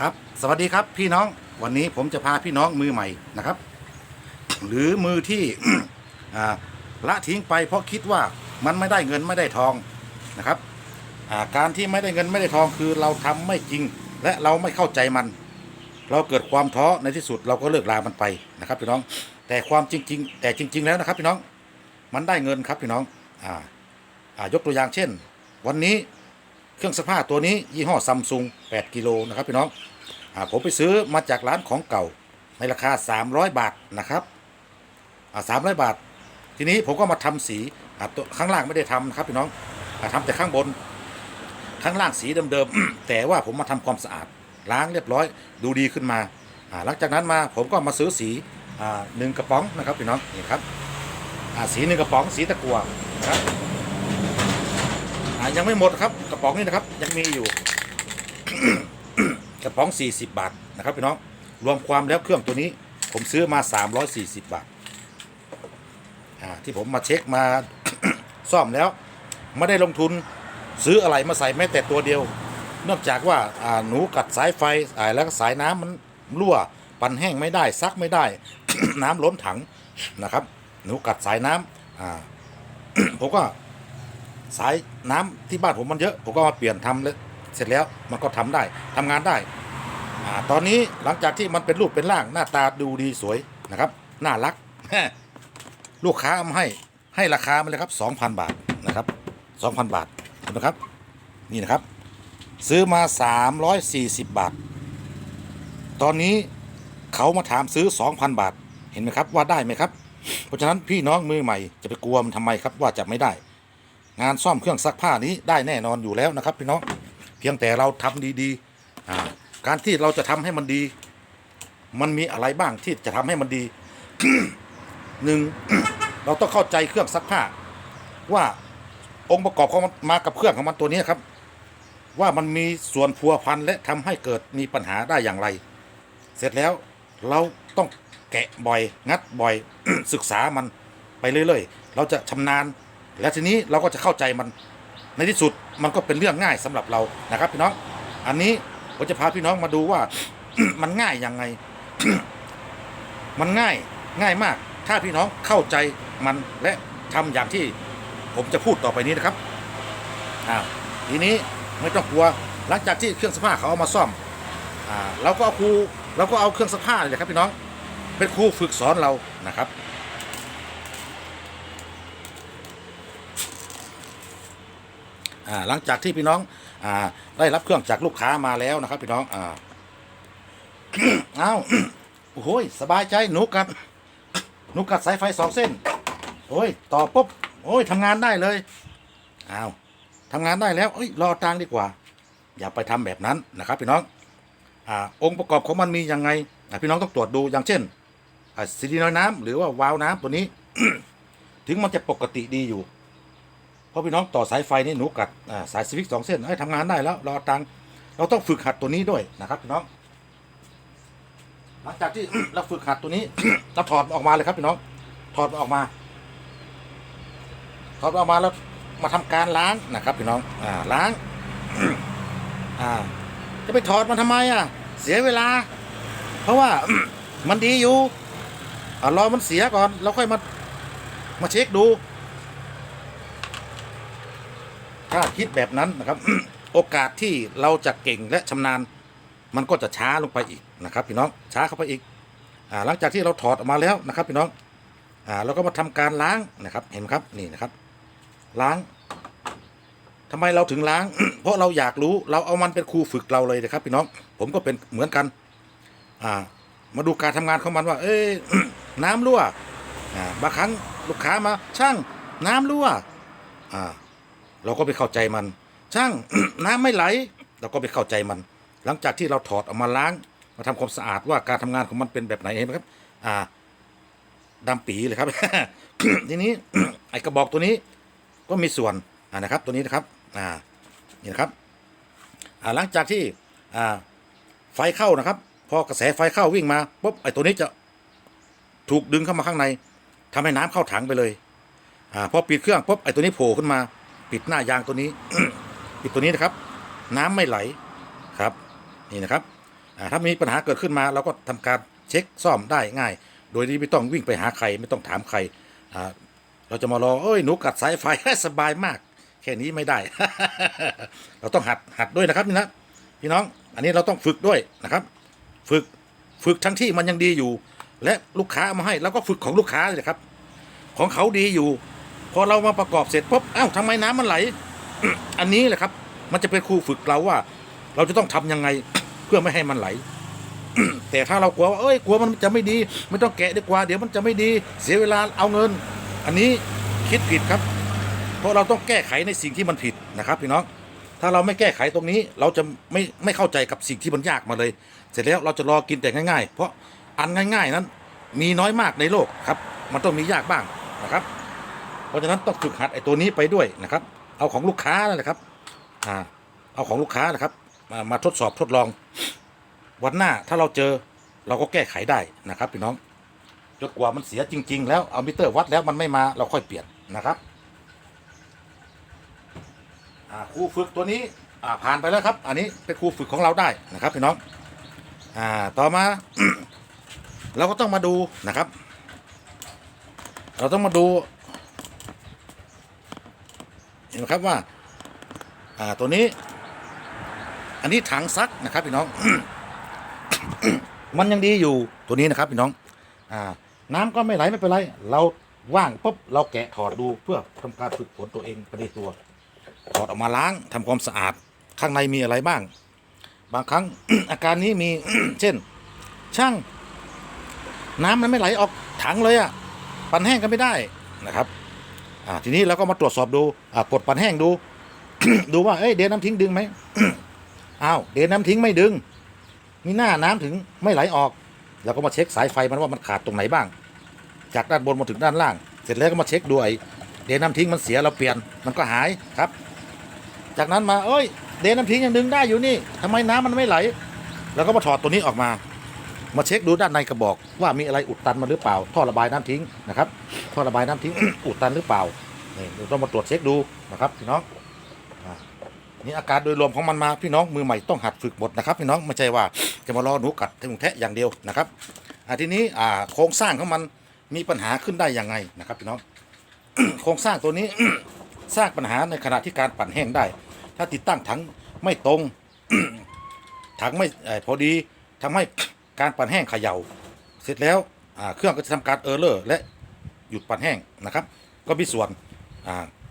ครับ สวัสดีครับพี่น้องวันนี้ผมจะพาพี่น้องมือใหม่นะครับ หรือมือที่ ละทิ้งไปเพราะคิดว่ามันไม่ได้เงินไม่ได้ทองนะครับาการที่ไม่ได้เงินไม่ได้ทองคือเราทำไม่จริง และเราไม่เข้าใจมัน เราเกิดความท้อในที่สุดเราก็เลิกลามันไปนะครับพี่น้อง แต่ความจริง ๆ แต่จริง ๆ แล้วนะครับพี่น้องมันได้เงินครับพี่น้องอ่าอ่ายกตัวอย่างเช่น วันนี้ เครื่องซักผ้าตัวนี้ยี่ห้อซัมซุง8กิโลนะครับพี่น้องอผมไปซื้อมาจากร้านของเก่าในราคา 300 บาทนะครับอ่า300บาท ทีนี้ผมก็มาทำสีตัวข้างล่างไม่ได้ทำนะครับพี่น้องอาทำแต่ข้างบน ข้างล่างสีเดิมๆแต่ว่าผมมาทำความสะอาดล้างเรียบร้อย ดูดีขึ้นมาหลังจากนั้นมาผมก็มาซื้อสีอหนึ่งกระป๋องนะครับพี่น้องนี่ครับสีหนึ่งกระป๋องสีตะกัวนะครับ ยังไม่หมดครับกระป๋องนี้นะครับ ยังมีอยู่ กระป๋อง 40 บาทนะครับพี่น้องรวมความแล้วเครื่องตัวนี้ ผมซื้อมา 340 บาทอ่าที่ผมมาเช็คมาซ่อมแล้วไม่ได้ลงทุนซื้ออะไรมาใส่แม้แต่ตัวเดียว นอกจากว่าอ่าหนูกัดสายไฟแล้วสายน้ำมันรั่ว ปั่นแห้งไม่ได้ซักไม่ได้ น้ำล้นถังนะครับ หนูกัดสายน้ำอ่าผมก็ สายน้ำที่บ้านผมมันเยอะ ผมก็มาเปลี่ยนทำเลยเสร็จแล้วมันก็ทำได้ทำงานได้อ่าตอนนี้หลังจากที่มันเป็นรูปเป็นร่างหน้าตาดูดีสวยนะครับ น่ารัก ลูกค้าเอามาให้ให้ราคามันเลยครับ 2,000 บาทนะครับ2,000 บาทเห็นไหมครับ นี่นะครับ ซื้อมา 340 บาท ตอนนี้เขามาถามซื้อ 2,000 บาท เห็นไหมครับว่าได้ไหมครับ เพราะฉะนั้นพี่น้องมือใหม่จะไปกลัวมันทำไมครับว่าจะไม่ได้ งานซ่อมเครื่องซักผ้านี้ได้แน่นอนอยู่แล้วนะครับพี่น้องเพียงแต่เราทำดีๆการที่เราจะทำให้มันดี มันมีอะไรบ้างที่จะทำให้มันดีหนึ่งเราต้องเข้าใจเครื่องซักผ้า ว่าองค์ประกอบของมันมากับเครื่องของมันตัวนี้ครับ ว่ามันมีส่วนพัวพันและทำให้เกิดมีปัญหาได้อย่างไร เสร็จแล้วเราต้องแกะบ่อย งัดบ่อยศึกษามันไปเรื่อยๆ เราจะชำนาญ และทีนี้เราก็จะเข้าใจมันในที่สุดมันก็เป็นเรื่องง่ายสำหรับเรานะครับ พี่น้อง อันนี้ผมจะพาพี่น้องมาดูว่ามันง่ายยังไง มันง่ายง่ายมาก ถ้าพี่น้องเข้าใจมันและทำอย่างที่ผมจะพูดต่อไปนี้นะครับอ่าทีนี้ไม่ต้องกลัวหลังจากที่เครื่องซักผ้าเขาเอามาซ่อมอ่าเราก็เอาครูเราก็เอาเครื่องซักผ้าเลยครับพี่น้อง เป็นครูฝึกสอนเรานะครับ อ่าหลังจากที่พี่น้องอ่าได้รับเครื่องจากลูกค้ามาแล้วนะครับ พี่น้องอ่าเอาโอ้โหยสบายใจหนูกัดหนูกัดสายไฟสองเส้นโอ้ยต่อปุ๊บโอ้ยทำงานได้เลยอ้าวทำงานได้แล้วเอ้ยรอตังดีกว่า อย่าไปทำแบบนั้นนะครับ พี่น้องอ่าองค์ประกอบของมันมียังไงอ่พี่น้องต้องตรวจดูอย่างเช่นซีดีน้อยน้ำหรือว่าวาล์วน้ำตัวนี้ ถึงมันจะปกติดีอยู่ ราะพี่น้องต่อสายไฟนี่หนูกัดสายสวิกสองเส้นให้ทำงานได้แล้วรอตังเราต้องฝึกหัดตัวนี้ด้วยนะครับพี่น้อง หลังจากที่เราฝึกหัดตัวนี้เราถอดออกมาเลยครับพี่น้อง ถอดออกมา ถอดออกมาแล้วมาทำการล้างนะครับพี่น้องอ่าล้างอ่าจะไปถอดมันทำไมอะ เสียเวลา เพราะว่ามันดีอยู่อ่ารอมันเสียก่อน แล้วค่อยมามาเช็คดู ถ้าคิดแบบนั้นนะครับ โอกาสที่เราจะเก่งและชำนาญ มันก็จะช้าลงไปอีกนะครับ พี่น้องช้าเข้าไปอีกอหลังจากที่เราถอดออกมาแล้วนะครับ พี่น้องอเราก็มาทำการล้างนะครับ เห็นไหมครับนี่นะครับ ล้างทำไมเราถึงล้าง เพราะเราอยากรู้เราเอามันเป็นครูฝึกเราเลยนะครับ พี่น้องผมก็เป็นเหมือนกันอ่ามาดูการทำงานของมันว่า เอ้ยน้ำรั่วอ่าบางครั้งลูกค้ามาช่างน้ำรั่วอ่า เราก็ไปเข้าใจมัน ช่าง น้ำไม่ไหล เราก็ไปเข้าใจมัน หลังจากที่เราถอดออกมาล้าง มาทำความสะอาดว่าการทำงานของมันเป็นแบบไหนเห็นไหมครับ อ่าดำปีเลยครับ ทีนี้ไอ้กระบอกตัวนี้ก็มีส่วนอ่านะครับ ตัวนี้นะครับ อ่า นี่นะครับอ่าหลังจากที่อ่าไฟเข้านะครับ พอกระแสไฟเข้าวิ่งมาปุ๊บไอ้ตัวนี้จะถูกดึงเข้ามาข้างในทำให้น้ำเข้าถังไปเลยอ่าพอปิดเครื่องปุ๊บไอ้ตัวนี้โผล่ขึ้นมา ปิดหน้ายางตัวนี้ ปิดตัวนี้นะครับ น้ำไม่ไหลครับ นี่นะครับถ้ามีปัญหาเกิดขึ้นมาเราก็ทำการเช็คซ่อมได้ง่าย โดยที่ไม่ต้องวิ่งไปหาใครไม่ต้องถามใครเราจะมารอเอ้ยหนูกัดสายไฟสบายมาก แค่นี้ไม่ได้ เราต้องหัดหัดด้วยนะครับนี่นะพี่น้องอันนี้เราต้องฝึกด้วยนะครับ ฝึกฝึกทั้งที่มันยังดีอยู่ และลูกค้าเอามาให้เราก็ฝึกของลูกค้าเลยครับ ของเขาดีอยู่ พอเรามาประกอบเสร็จปุ๊บอ้าวทำไมน้ำมันไหล อันนี้แหละครับ มันจะเป็นครูฝึกเราว่า เราจะต้องทำยังไงเพื่อไม่ให้มันไหล แต่ถ้าเรากลัวว่าเอ้ยกลัวมันจะไม่ดี ไม่ต้องแกะดีกว่า เดี๋ยวมันจะไม่ดีเสียเวลาเอาเงิน อันนี้คิดผิดครับ เพราะเราต้องแก้ไขในสิ่งที่มันผิดนะครับพี่น้องถ้าเราไม่แก้ไขตรงนี้เราจะไม่ไม่เข้าใจกับสิ่งที่มันยากมาเลย เสร็จแล้วเราจะรอกินแต่ง่ายๆ เพราะอันง่าย ๆ นั้น มีน้อยมากในโลกครับ มันต้องมียากบ้างนะครับ เพราะฉะนั้นต้องฝึกหัดไอ้ตัวนี้ไปด้วยนะครับ เอาของลูกค้านะครับอ่าเอาของลูกค้านะครับ มามาทดสอบทดลอง วันหน้าถ้าเราเจอเราก็แก้ไขได้นะครับพี่น้องจนกว่ามันเสียจริง ๆ แล้วเอามิเตอร์วัดแล้วมันไม่มาเราค่อยเปลี่ยนนะครับครูฝึกตัวนี้ผ่านไปแล้วครับ อันนี้เป็นครูฝึกของเราได้นะครับพี่น้องอต่อมา เราก็ต้องมาดูนะครับ เราต้องมาดู ห็นไหมครับว่าอ่าตัวนี้ อันนี้ถังซักนะครับพี่น้อง มันยังดีอยู่ตัวนี้นะครับพี่น้องอ่าน้ำก็ไม่ไหลไม่เป็นไร เราว่างปุ๊บเราแกะถอดดูเพื่อทำการฝึกฝนตัวเองไปในตัว ถอดออกมาล้างทำความสะอาด ข้างในมีอะไรบ้าง บางครั้งอาการนี้มีเช่น ช่าง น้ำมันไม่ไหลออกถังเลยอะ่ะ ปั่นแห้งก็ไม่ได้นะครับ อ่าทีนี้เราก็มาตรวจสอบดูอ่ากดปั่นแห้งดู ดูว่าเอ้ยเดนน้ำทิ้งดึงไหม อ้าวเดนน้ำทิ้งไม่ดึง มีหน้าน้ำถึงไม่ไหลออก เราก็มาเช็คสายไฟมันว่ามันขาดตรงไหนบ้าง จากด้านบนมาถึงด้านล่าง เสร็จแล้วก็มาเช็คดูไอ้เดนน้ำทิ้งมันเสียเราเปลี่ยนมันก็หายครับ จากนั้นมาเอ้ย เดนน้ำทิ้งยังดึงได้อยู่นี่ทำไมน้ำมันไม่ไหล แล้วก็มาถอดตัวนี้ออกมา มาเช็คดูด้านในกระบอกว่ามีอะไรอุดตันมาหรือเปล่า ท่อระบายน้ำทิ้งนะครับท่อระบายน้ำทิ้ง อุดตันหรือเปล่านี่ต้องมาตรวจเช็คดูนะครับพี่น้องนี่อาการโดยรวมของมันมาพี่น้องมือใหม่ต้องหัดฝึกหมดนะครับพี่น้องไม่ใช่ว่าจะมารอหนูกัดถึงแทะอย่างเดียวนะครับทีนี้โครงสร้างของมันมีปัญหาขึ้นได้ยังไงนะครับพี่น้องโครงสร้างตัวนี้สร้างปัญหาในขณะที่การปั่นแห้งได้ ถ้าติดตั้งถังไม่ตรงถังไม่อพอดีทำให้ การปั่นแห้งเขย่า เสร็จแล้วเครื่องก็จะทำการเออร์เลอร์และหยุดปั่นแห้งนะครับ ก็มีส่วน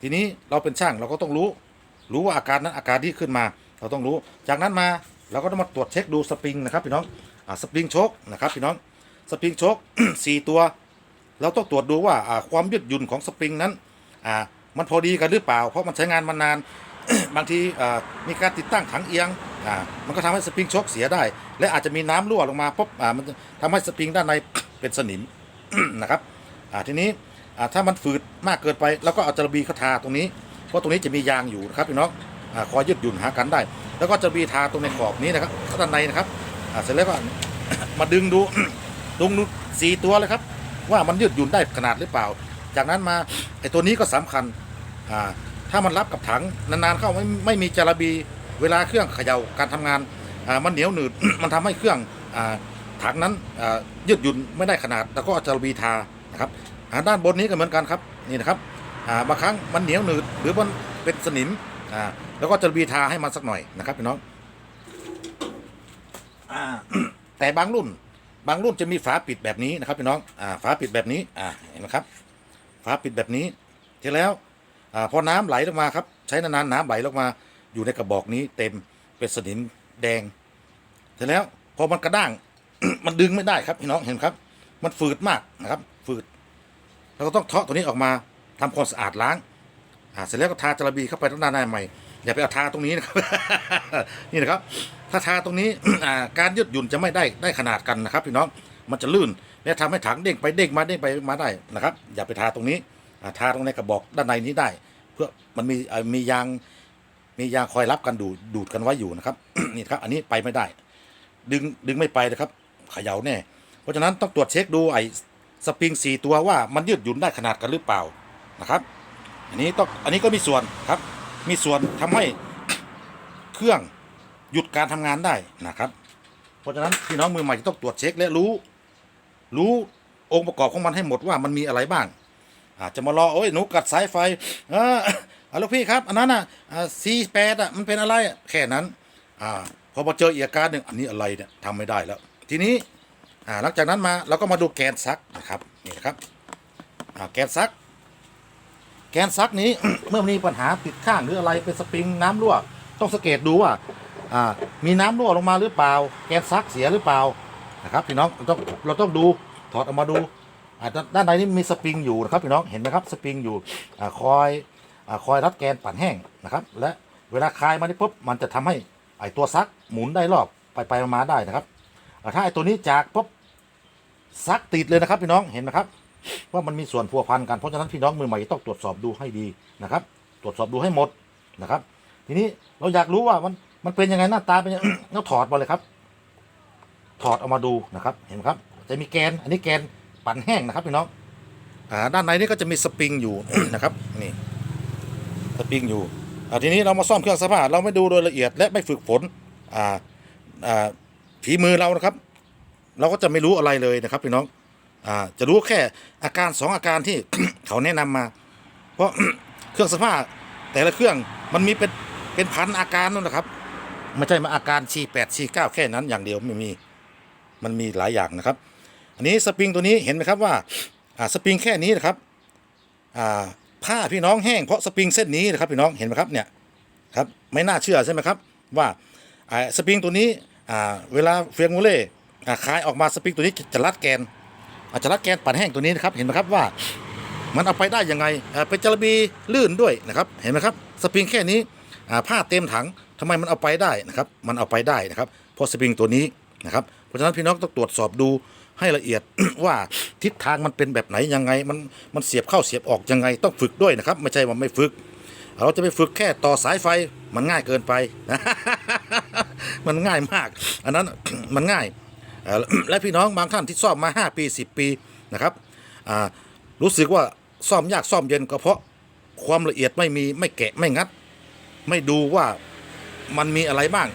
ทีนี้เราเป็นช่างเราก็ต้องรู้ รู้ว่าอาการนั้นอาการที่ขึ้นมา เราต้องรู้ จากนั้นมาเราก็ต้องมาตรวจเช็คดูสปริงนะครับพี่น้องอสปริงโชคนะครับพี่น้องสปริงโชคสี่ตัว เราต้องตรวจดูว่าความยืดหยุ่นของสปริงนั้นมันพอดีกันหรือเปล่า เพราะมันใช้งานมานานบางทีมีการติดตั้งถังเอียง อ่ามันก็ทำให้สปริงโชคเสียได้ และอาจจะมีน้ำรั่วลงมาปุ๊บอ่ามันจะทำให้สปริงด้านในเป็นสนิมนะครับอ่าทีนี้อ่าถ้ามันฝืดมากเกินไปเราก็เอาจระบีเขาทาตรงนี้ เพราะตรงนี้จะมียางอยู่นะครับพี่น้องอ่าคอยยืดหยุ่นหากันได้ แล้วก็จระบีทาตรงในขอบนี้นะครับด้านในนะครับอ่าเสร็จแล้วก็มาดึงดูดึงดูสี่ตัวเลยครับ ว่ามันยืดหยุ่นได้ขนาดหรือเปล่า จากนั้นมาไอ้ตัวนี้ก็สำคัญอ่าถ้ามันรับกับถังนานๆเข้าไม่ไม่มีจระบี เวลาเครื่องเขย่าการทำงานมันเหนียวหนืด มันทำให้เครื่องอถังนั้นยืดหยุ่นไม่ได้ขนาด แล้วก็อาจะบีทานะครับด้านบนนี้ก็เหมือนกันครับนี่นะครับบางครั้งมันเหนียวหนืดหรือมันเป็นสนิมแล้วก็จะบีทาให้มันสักหน่อยนะครับพี่น้องอแต่บางรุ่น บางรุ่นจะมีฝาปิดแบบนี้นะครับพี่น้องอฝาปิดแบบนี้เห็นไหมครับฝาปิดแบบนี้ทีแล้วอพอน้ำไหลลงมาครับ ใช้นานๆน้ำไหลลงมา อยู่ในกระบอกนี้เต็มเป็นสนิมแดงเสร็จแล้วพอมันกระด้าง มันดึงไม่ได้ครับพี่น้องเห็นครับ มันฝืดมากนะครับ ฝืดเราก็ต้องเทาะตัวนี้ออกมาทำความสะอาดล้างอ่าเสร็จแล้วก็ทาจระบีเข้าไปด้านในใหม่อย่าไปเอาทาตรงนี้นะครับนี่นะครับ ถ้าทาตรงนี้อ่าการยืดหยุ่นจะไม่ได้ได้ขนาดกันนะครับ พี่น้องมันจะลื่นและทำให้ถังเด้งไปเด้งมาเด้งไปมาได้นะครับ อย่าไปทาตรงนี้อ่าทาตรงในกระบอกด้านในนี้ได้ เพื่อมันมีมียาง มียางคอยรับกันดูดดูดกันไว้อยู่นะครับนี่ครับ อันนี้ไปไม่ได้ ดึงดึงไม่ไปนะครับเขย่าแน่เพราะฉะนั้นต้องตรวจเช็คดูไอ้สปริงสี่ตัวว่ามันยืดหยุ่นได้ขนาดกันหรือเปล่านะครับ อันนี้ต้องอันนี้ก็มีส่วนครับ มีส่วนทำให้เครื่องหยุดการทำงานได้นะครับ เพราะฉะนั้นพี่น้องมือใหม่จะต้องตรวจเช็คและรู้ รู้องค์ประกอบของมันให้หมดว่ามันมีอะไรบ้าง อาจจะมารอโอ้ยหนูกัดสายไฟ ออเอาลูกพี่ครับ อันนั้นอะซีแปดอะมันเป็นอะไรอะแค่นั้นอ่าพอมาเจออีกอาการหนึ่งอันนี้อะไรเนี่ยทำไม่ได้แล้ว ทีนี้อ่าหลังจากนั้นมาเราก็มาดูแกนซักนะครับนี่ครับอ่าแกนซัก แกนซักนี้ เมื่อมีปัญหาติดข้างหรืออะไรเป็นสปริงน้ำรั่ว ต้องสังเกตดูว่าอ่ามีน้ำรั่วลงมาหรือเปล่า แกนซักเสียหรือเปล่านะครับพี่น้องเราต้องเราต้องดูถอดออกมาดูอ่าด้านในนี้มีสปริงอยู่นะครับพี่น้องเห็นไหมครับสปริงอยู่อ่าคอย คอยรัดแกนปั่นแห้งนะครับ และเวลาคลายมานี่ปุ๊บมันจะทำให้ไอตัวซักหมุนได้รอบไปไปมาได้นะครับอ่าถ้าไอตัวนี้จากปุ๊บซักติดเลยนะครับพี่น้องเห็นไหมครับว่ามันมีส่วนพัวพันกันเพราะฉะนั้นพี่น้องมือใหม่ต้องตรวจสอบดูให้ดีนะครับ ตรวจสอบดูให้หมดนะครับ ทีนี้เราอยากรู้ว่ามันมันเป็นยังไงหน้าตาเป็นยังเราถอดมาเลยครับ ถอดออกมาดูนะครับ เห็นไหมครับ จะมีแกนอันนี้แกนปั่นแห้งนะครับพี่น้องอ่าด้านในนี่ก็จะมีสปริงอยู่นะครับนี่ สปริงอยู่อทีนี้เรามาซ่อมเครื่องซักผ้าเราไม่ดูโดยละเอียดและไม่ฝึกฝนอ่าอ่าฝีมือเรานะครับ เราก็จะไม่รู้อะไรเลยนะครับพี่น้องอ่าจะรู้แค่อาการสองอาการที่เขาแนะนำมา เพราะเครื่องซักผ้าแต่ละเครื่องมันมีเป็นเป็นพันอาการนั่นนะครับไม่ใช่มาอาการชีแปดชีเก้าแค่นั้นอย่างเดียวไม่มีมันมีหลายอย่างนะครับ อันนี้สปริงตัวนี้เห็นไหมครับว่าอ่าสปริงแค่นี้นะครับอ่า ผ้าพี่น้องแห้งเพราะสปริงเส้นนี้นะครับพี่น้องเห็นไหมครับเนี่ยครับไม่น่าเชื่อใช่ไหมครับว่าอ่าสปริงตัวนี้อ่าเวลาเฟียงมูเล่อ่าคลายออกมาสปริงตัวนี้จะรัดแกนอาจจะรัดแกนปั่นแห้งตัวนี้นะครับเห็นไหมครับว่ามันเอาไปได้ยังไงเป็นจระบีลื่นด้วยนะครับเห็นไหมครับสปริงแค่นี้ผ้าเต็มถังทำไมมันเอาไปได้นะครับมันเอาไปได้นะครับเพราะสปริงตัวนี้นะครับเพราะฉะนั้นพี่น้องต้องตรวจสอบดู ให้ละเอียด ว่าทิศทางมันเป็นแบบไหนยังไง มันมันเสียบเข้าเสียบออกยังไงต้องฝึกด้วยนะครับ ไม่ใช่ว่าไม่ฝึก เราจะไปฝึกแค่ต่อสายไฟมันง่ายเกินไปมันง่ายมาก อันนั้นมันง่าย และพี่น้องบางท่านที่ซ่อมมา 5 ปี 10 ปีนะครับรู้สึกว่าซ่อมยากซ่อมเย็นก็เพราะความละเอียดไม่มีไม่แกะไม่งัด ไม่ดูว่ามันมีอะไรบ้าง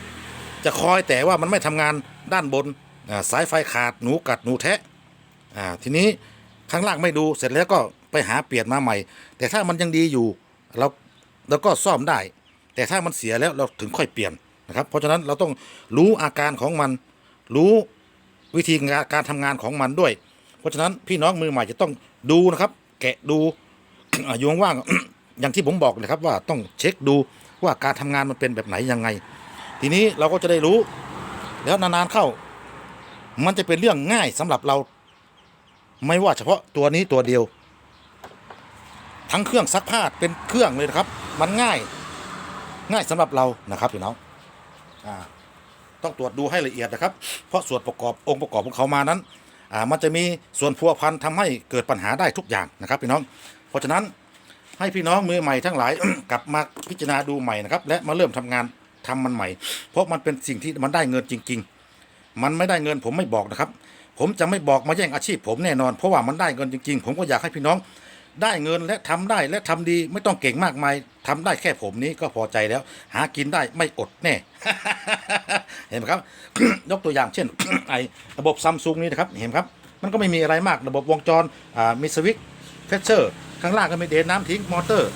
จะคอยแต่ว่ามันไม่ทำงานด้านบน สายไฟขาดหนูกัดหนูแทะอ่าทีนี้ข้างล่างไม่ดูเสร็จแล้วก็ไปหาเปลี่ยนมาใหม่ แต่ถ้ามันยังดีอยู่เราเราก็ซ่อมได้ แต่ถ้ามันเสียแล้วเราถึงค่อยเปลี่ยนนะครับ เพราะฉะนั้นเราต้องรู้อาการของมัน รู้วิธีงานการทำงานของมันด้วย เพราะฉะนั้นพี่น้องมือใหม่จะต้องดูนะครับ แกะดูอยู่ว่างๆอย่างที่ผมบอกเลยครับว่าต้องเช็คดูว่าการทำงานมันเป็นแบบไหนยังไง ทีนี้เราก็จะได้รู้ แล้วนานๆเข้า มันจะเป็นเรื่องง่ายสำหรับเรา ไม่ว่าเฉพาะตัวนี้ตัวเดียว ทั้งเครื่องซักผ้าเป็นเครื่องเลยนะครับ มันง่าย ง่ายสำหรับเรานะครับพี่น้องอ่าต้องตรวจดูให้ละเอียดนะครับ เพราะส่วนประกอบองค์ประกอบของเขามานั้นอ่ามันจะมีส่วนพัวพันทำให้เกิดปัญหาได้ทุกอย่างนะครับพี่น้อง เพราะฉะนั้นให้พี่น้องมือใหม่ทั้งหลาย กลับมาพิจารณาดูใหม่นะครับ และมาเริ่มทำงานทำมันใหม่ เพราะมันเป็นสิ่งที่มันได้เงินจริง ๆ มันไม่ได้เงินผมไม่บอกนะครับ ผมจะไม่บอกมาแย่งอาชีพผมแน่นอน เพราะว่ามันได้เงินจริงๆ ผมก็อยากให้พี่น้อง ได้เงินและทำได้และทำดีไม่ต้องเก่งมากมายทำได้แค่ผมนี้ก็พอใจแล้ว หากินได้ไม่อดแน่ เห็นไหมครับ ยกตัวอย่างเช่นไอระบบซัมซุงนี่นะครับเห็นไหมครับ มันก็ไม่มีอะไรมากระบบวงจรมีสวิตช์เฟชเชอร์ข้างล่างก็มีเดนน้ำทิ้งมอเตอร์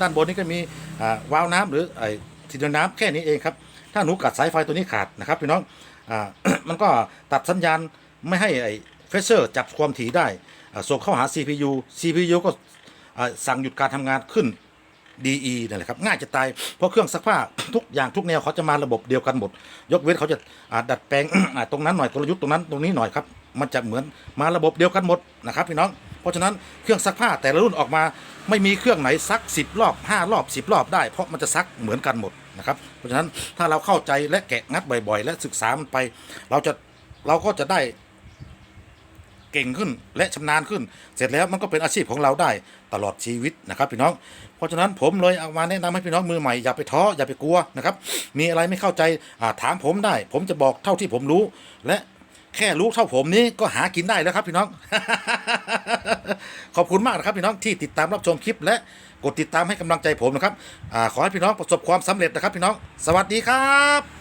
ด้านบนนี้ก็มีวาล์วน้ำหรือไอที่เดินน้ำแค่นี้เองครับถ้าหนูกัดสายไฟตัวนี้ขาดนะครับพี่น้อง อ่ามันก็ตัดสัญญาณไม่ให้ไอเฟเชอร์จับความถี่ได้ส่งเข้าหา CPU CPU ก็สั่งหยุดการทำงานขึ้น DE นั่นแหละครับ ง่ายจะตาย เพราะเครื่องซักผ้าทุกอย่างทุกแนวเขาจะมาระบบเดียวกันหมด ยกเว้นเขาจะดัดแปลงตรงนั้นหน่อยกลยุทธ์ตรงนั้นตรงนี้หน่อยครับ มันจะเหมือนมาระบบเดียวกันหมดนะครับพี่น้อง เพราะฉะนั้นเครื่องซักผ้าแต่ละรุ่นออกมา ไม่มีเครื่องไหนซัก 10 รอบ 5 รอบ 10 รอบได้ เพราะมันจะซักเหมือนกันหมด นะครับ เพราะฉะนั้นถ้าเราเข้าใจและแกะงัดบ่อยๆ และศึกษามันไป เราจะเราก็จะได้เก่งขึ้นและชำนาญขึ้น เสร็จแล้วมันก็เป็นอาชีพของเราได้ตลอดชีวิตนะครับพี่น้อง เพราะฉะนั้นผมเลยเอามาแนะนำให้พี่น้องมือใหม่อย่าไปท้ออย่าไปกลัวนะครับ มีอะไรไม่เข้าใจถามผมได้ ผมจะบอกเท่าที่ผมรู้ และแค่รู้เท่าผมนี้ก็หากินได้แล้วครับพี่น้อง ขอบคุณมากนะครับพี่น้องที่ติดตามรับชมคลิปและ กดติดตามให้กำลังใจผมนะครับอาขอให้พี่น้องประสบความสำเร็จนะครับพี่น้อง สวัสดีครับ